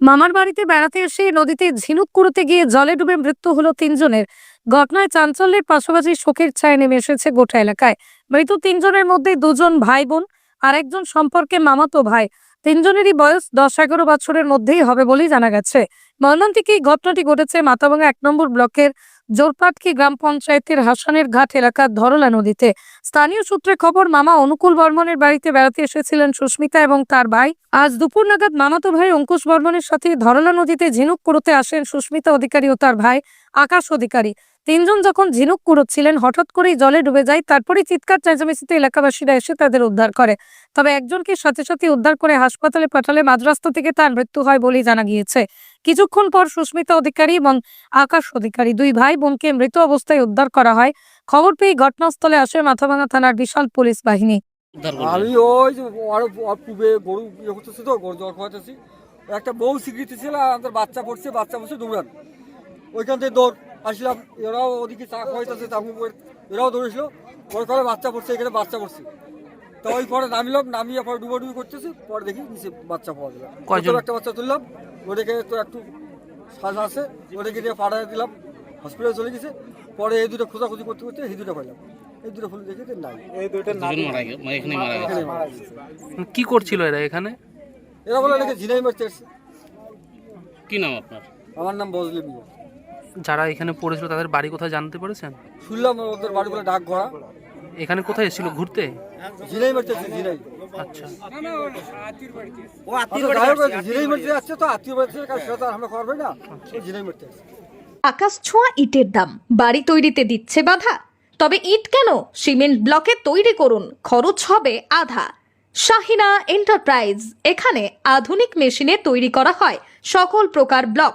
মামার বাড়িতে বেড়াতে এসে নদীতে ঝিনুক কুড়োতে গিয়ে জলে ডুবে মৃত্যু হলো তিনজনের। ঘটনায় চাঞ্চল্যের পাশাপাশি শোকের ছায় নেমে এসেছে গোটা এলাকায়। মৃত তিনজনের মধ্যে দুজন ভাই বোন আর একজন সম্পর্কে মামাতো ভাই। তিনজনেরই বয়স দশ এগারো বছরের মধ্যেই হবে বলেই জানা গেছে। মর্মান্তিক এই ঘটনাটি ঘটেছে মাথাভাঙা এক নম্বর ব্লকের জোরপাটকি গ্রাম পঞ্চায়েতের হাসানের ঘাট এলাকার ধরলা নদীতে। স্থানীয় সূত্রে খবর, মামা অনুকূল বর্মনের বাড়িতে বেড়াতে এসেছিলেন সুস্মিতা এবং তার ভাই। আজ দুপুর নাগাদ মামাতো ভাই অঙ্কুশ বর্মনের সাথে ধরলা নদীতে ঝিনুক কুড়োতে আসেন সুস্মিতা অধিকারী ও তার ভাই আকাশ অধিকারী। তিনজন যখন ঝিনুক কুড়োচ্ছিলেন হঠাৎ করেই জলে ডুবে যায় তারপরে চিৎকার চেঁচামেচিতে এলাকাবাসীরা এসে তাদের উদ্ধার করে। তবে একজনকে সাথে সাথে উদ্ধার করে হাসপাতালে পাঠালে মাঝরাস্তা থেকে তার মৃত্যু হয় বলেই জানা গিয়েছে। কিছুক্ষণ পর সুস্মিতা অধিকারী এবং আকাশ অধিকারী দুই ভাই বোনকে মৃত অবস্থায় উদ্ধার করা হয়। খবর পেয়ে ঘটনাস্থলে আসে মাথাভাঙা থানার বিশাল পুলিশ বাহিনী। আমি ওই যে আরও পূবে গরু ইয়ে করতেছি তো গরু জল খাওয়াতেছি একটা বউ স্বীকৃতি ছিল আমাদের বাচ্চা পড়ছে বাচ্চা পড়ছে দৌড়ান। ওইখান থেকে দৌড় আসলাম এরাও ওদিকে চা খাওয়াইতেছে আমি এরাও দৌড়েছিল ওই করে বাচ্চা পড়ছে এখানে বাচ্চা পড়ছে। তো ওই পরে নামিলাম নামিয়ে পরে ডুবো ডুবি করতেছি পরে দেখি নিচে বাচ্চা পাওয়া গেল। কয়জন? একটা বাচ্চা তুললাম ওটাকে তো একটু শ্বাস আছে ওটাকে দিয়ে পাড়ায় দিলাম হসপিটালে চলে গেছে। পরে এই দুটো খোঁজাখুঁজি করতে করতে এই দুটো পাইলাম। এই দুটো ফুল দেখে নাই। মানে মারা গেছে এখানে কি করছিল এরা এখানে? এরা বলে নাকি ঝিনাই মারতে কি নাম আপনার? আমার নাম বজলে মিয়া। যারা এখানে পড়েছিল তাদের বাড়ি কোথায় জানতে পেরেছেন? শুনলাম ওদের বাড়ি বলে ডাক ঘোড়া এখানে কোথায় এসেছিল? ঘুরতে? মারতে আচ্ছা। ও আত্মীয় বাড়ি ঝিনাই মারতে যাচ্ছে তো আত্মীয় বাড়ি থেকে সেটা আমরা করবে না। ও মারতে আকাশ ছোঁয়া ইটের দাম বাড়ি তৈরিতে দিচ্ছে বাধা। তবে ইট কেন? সিমেন্ট ব্লকে তৈরি করুন খরচ হবে আধা। শাহিনা এন্টারপ্রাইজ এখানে আধুনিক মেশিনে তৈরি করা হয় সকল প্রকার block.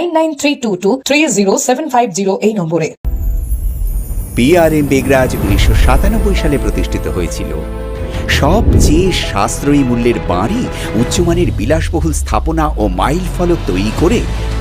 nine nine three two two এই নম্বরে। বেগরাজ উনিশশো সাতানব্বই সালে প্রতিষ্ঠিত হয়েছিল। সবচেয়ে সাশ্রয়ী মূল্যের বাড়ি, উচ্চমানের বিলাসবহুল স্থাপনা ও মাইল ফলক তৈরি করে